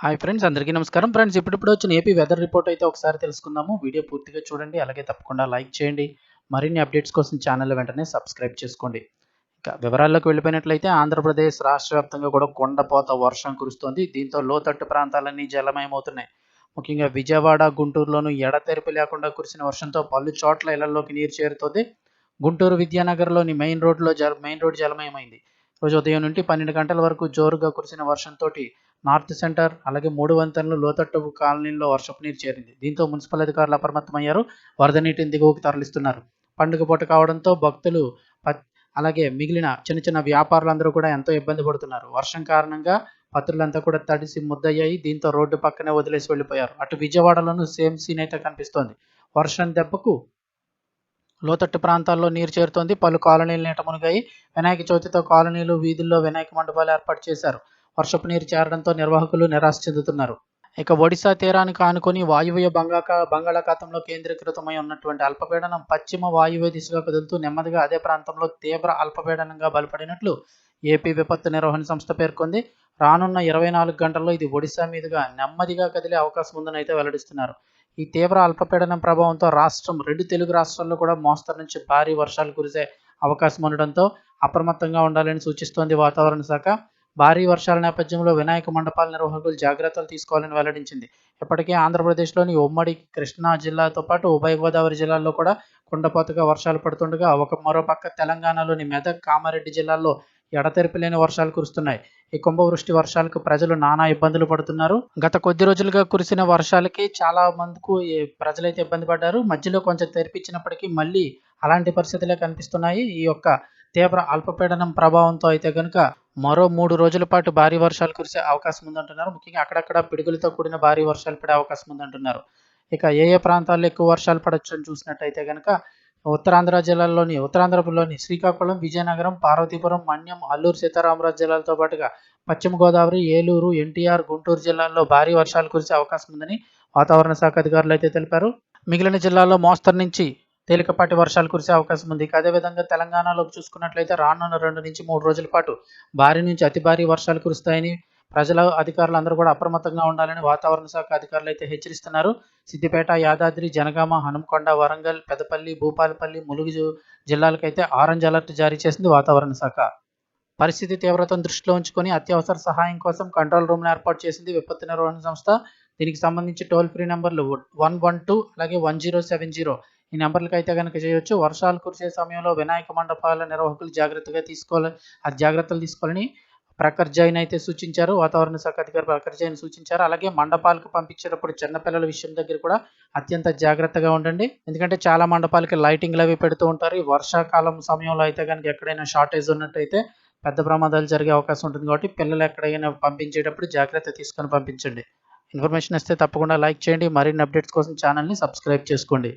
Hi friends అందరికీ నమస్కారం. Friends ఇప్పుడిప్పుడు వచ్చిన ఏపీ వెదర్ రిపోర్ట్ అయితే ఒకసారి తెలుసుకుందాము. వీడియో పూర్తిగా చూడండి అలాగే తప్పకుండా లైక్ చేయండి. మరిన్ని అప్డేట్స్ కోసం ఛానల్ వెంటనే సబ్స్క్రైబ్ చేసుకోండి. ఇంకా వివరాల్లోకి వెళ్ళిపోయినట్లయితే ఆంధ్రప్రదేశ్ రాష్ట్ర వ్యాప్తంగా కూడా కొండపోత వర్షం కురుస్తోంది. దీంతో లోతట్టు ప్రాంతాలన్నీ జలమయమవుతున్నాయి. ముఖ్యంగా విజయవాడ గుంటూరులోనూ ఎడతెరిపి లేకుండా కురిసిన వర్షంతో పలు చోట్ల ఇళ్ళలోకి నీరు చేరుతోంది. గుంటూరు విద్యానగర్లోని మెయిన్ రోడ్లో జల మెయిన్ రోడ్ జలమయమైంది. రోజు ఉదయం నుండి పన్నెండు గంటల వరకు జోరుగా కురిసిన వర్షంతో నార్త్ సెంటర్ అలాగే మూడు వంతెనలు లోతట్టు కాలనీల్లో వర్షపు నీరు చేరింది. దీంతో మున్సిపల్ అధికారులు అప్రమత్తమయ్యారు. వరద నీటిని దిగువకు తరలిస్తున్నారు. పండుగ పూట కావడంతో భక్తులు అలాగే మిగిలిన చిన్న చిన్న వ్యాపారులందరూ కూడా ఎంతో ఇబ్బంది పడుతున్నారు. వర్షం కారణంగా పత్రులంతా కూడా తడిసి ముద్దయ్యాయి. దీంతో రోడ్డు పక్కనే వదిలేసి వెళ్ళిపోయారు. అటు విజయవాడలోనూ సేమ్ సీన్ అయితే కనిపిస్తోంది. వర్షం దెబ్బకు లోతట్టు ప్రాంతాల్లో నీరు చేరుతోంది. పలు కాలనీలు నీట మునిగాయి. వినాయక చవితితో కాలనీలు వీధుల్లో వినాయక మండపాలు ఏర్పాటు చేశారు. వర్షపు నీరు చేరడంతో నిర్వాహకులు నిరాశ చెందుతున్నారు. ఇక ఒడిశా తీరానికి ఆనుకొని వాయువ్య బంగాక బంగాళాఖాతంలో కేంద్రీకృతమై ఉన్నటువంటి అల్పపీడనం పశ్చిమ వాయువ్య దిశగా కదులుతూ నెమ్మదిగా అదే ప్రాంతంలో తీవ్ర అల్పపీడనంగా బలపడినట్లు ఏపీ విపత్తు నిర్వహణ సంస్థ పేర్కొంది. రానున్న ఇరవై నాలుగు గంటల్లో ఇది ఒడిశా మీదుగా నెమ్మదిగా కదిలే అవకాశం ఉందని అయితే వెల్లడిస్తున్నారు. ఈ తీవ్ర అల్పపీడనం ప్రభావంతో రాష్ట్రం రెండు తెలుగు రాష్ట్రాల్లో కూడా మోస్తరు నుంచి భారీ వర్షాలు కురిసే అవకాశం ఉండడంతో అప్రమత్తంగా ఉండాలని సూచిస్తోంది వాతావరణ శాఖ. భారీ వర్షాల నేపథ్యంలో వినాయక మండపాల నిర్వాహకులు జాగ్రత్తలు తీసుకోవాలని వెల్లడించింది. ఇప్పటికే ఆంధ్రప్రదేశ్లోని ఉమ్మడి కృష్ణా జిల్లాతో పాటు ఉభయ గోదావరి జిల్లాల్లో కూడా కుండపోతగా వర్షాలు పడుతుండగా ఒక మరోపక్క తెలంగాణలోని మెదక్ కామారెడ్డి జిల్లాల్లో ఎడతెరిపి లేని వర్షాలు కురుస్తున్నాయి. ఈ కుంభవృష్టి వర్షాలకు ప్రజలు నానా ఇబ్బందులు పడుతున్నారు. గత కొద్ది రోజులుగా కురిసిన వర్షాలకి చాలా మందికి ప్రజలైతే ఇబ్బంది పడ్డారు మధ్యలో కొంచెం తెరిపించినప్పటికీ మళ్ళీ అలాంటి పరిస్థితులే కనిపిస్తున్నాయి. ఈ యొక్క తీవ్ర అల్పపీడనం ప్రభావంతో అయితే కనుక మరో మూడు రోజుల పాటు భారీ వర్షాలు కురిసే అవకాశం ఉందంటున్నారు. ముఖ్యంగా అక్కడక్కడ పిడుగులతో కూడిన భారీ వర్షాలు పడే అవకాశం ఉందంటున్నారు. ఇక ఏ ఏ ప్రాంతాల్లో ఎక్కువ వర్షాలు పడవచ్చు అని చూసినట్టయితే కనుక ఉత్తరాంధ్ర జిల్లాలోని ఉత్తరాంధ్రలోని శ్రీకాకుళం విజయనగరం పార్వతీపురం మన్యం అల్లూరు సీతారామరాజు జిల్లాలతో పాటుగా పశ్చిమ గోదావరి ఏలూరు ఎన్టీఆర్ గుంటూరు జిల్లాల్లో భారీ వర్షాలు కురిసే అవకాశం ఉందని వాతావరణ శాఖ అధికారులు అయితే తెలిపారు. మిగిలిన జిల్లాల్లో మోస్తరు నుంచి తేలికపాటి వర్షాలు కురిసే అవకాశం ఉంది. అదేవిధంగా తెలంగాణలోకి చూసుకున్నట్లయితే రానున్న రెండు నుంచి మూడు రోజుల పాటు భారీ నుంచి అతి భారీ వర్షాలు కురుస్తాయని ప్రజల అధికారులు అందరూ కూడా అప్రమత్తంగా ఉండాలని వాతావరణ శాఖ అధికారులు అయితే హెచ్చరిస్తున్నారు. సిద్దిపేట యాదాద్రి జనగామ హనుమకొండ వరంగల్ పెదపల్లి భూపాలపల్లి ములుగు జిల్లాలకైతే ఆరెంజ్ అలర్ట్ జారీ చేసింది వాతావరణ శాఖ. పరిస్థితి తీవ్రతను దృష్టిలో ఉంచుకొని అత్యవసర సహాయం కోసం కంట్రోల్ రూమ్ను ఏర్పాటు చేసింది విపత్తు నిర్వహణ సంస్థ. దీనికి సంబంధించి టోల్ ఫ్రీ నెంబర్లు వన్ వన్ టూ అలాగే వన్ జీరో సెవెన్ జీరో ఈ నెంబర్లకు అయితే కనుక చేయొచ్చు. వర్షాలు కురిసే సమయంలో వినాయక మండపాల నిర్వాహకులు జాగ్రత్తగా తీసుకోవాలి. ఆ జాగ్రత్తలు తీసుకోవాలని ప్రఖర్ జైన్ అయితే సూచించారు. వాతావరణ శాఖ అధికారి ప్రఖర్ జైన్ సూచించారు. అలాగే మండపాలకు పంపించేటప్పుడు చిన్నపిల్లల విషయం దగ్గర కూడా అత్యంత జాగ్రత్తగా ఉండండి. ఎందుకంటే చాలా మండపాలకి లైటింగ్లు అవి పెడుతూ ఉంటారు. ఈ వర్షాకాలం సమయంలో అయితే కనుక ఎక్కడైనా షార్టేజ్ ఉన్నట్టయితే పెద్ద ప్రమాదాలు జరిగే అవకాశం ఉంటుంది కాబట్టి పిల్లలు ఎక్కడైనా పంపించేటప్పుడు జాగ్రత్త తీసుకొని పంపించండి. ఇన్ఫర్మేషన్ ఇస్తే తప్పకుండా లైక్ చేయండి. మరిన్ని అప్డేట్స్ కోసం ఛానల్ని సబ్స్క్రైబ్ చేసుకోండి.